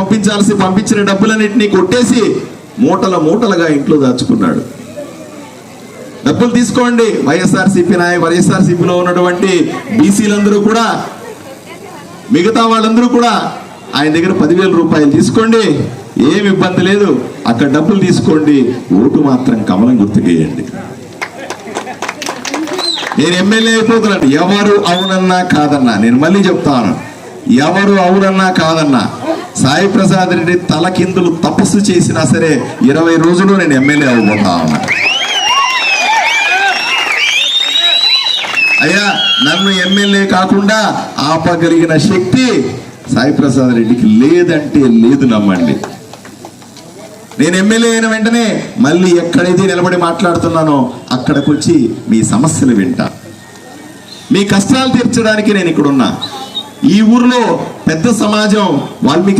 పంపించాల్సి పంపించిన డబ్బులన్నింటినీ కొట్టేసి మూటల మూటలుగా ఇంట్లో దాచుకున్నాడు. డబ్బులు తీసుకోండి. వైఎస్ఆర్సీపీ నాయ వైఎస్ఆర్సీపీలో ఉన్నటువంటి బీసీలందరూ కూడా మిగతా వాళ్ళందరూ కూడా ఆయన దగ్గర పదివేల రూపాయలు తీసుకోండి. ఏమి ఇబ్బంది లేదు. అక్కడ డబ్బులు తీసుకోండి. ఓటు మాత్రం కమలం గుర్తుకేయండి. నేను ఎమ్మెల్యే అయిపోతున్నాను ఎవరు అవునన్నా కాదన్నా. నేను మళ్ళీ చెప్తాను. ఎవరు అవునన్నా కాదన్నా సాయి ప్రసాద్ రెడ్డి తలకిందులు తపస్సు చేసినా సరే ఇరవై రోజులు నేను ఎమ్మెల్యే అవ్వబోతా అయ్యా నన్ను ఎమ్మెల్యే కాకుండా ఆపగలిగిన శక్తి సాయి ప్రసాద్ రెడ్డికి లేదంటే లేదు నమ్మండి. నేను ఎమ్మెల్యే అయిన వెంటనే మళ్ళీ ఎక్కడైతే నిలబడి మాట్లాడుతున్నానో అక్కడికి వచ్చి మీ సమస్యలు వింటా. మీ కష్టాలు తీర్చడానికి నేను ఇక్కడున్నా. ఈ ఊర్లో పెద్ద సమాజం వాల్మీకి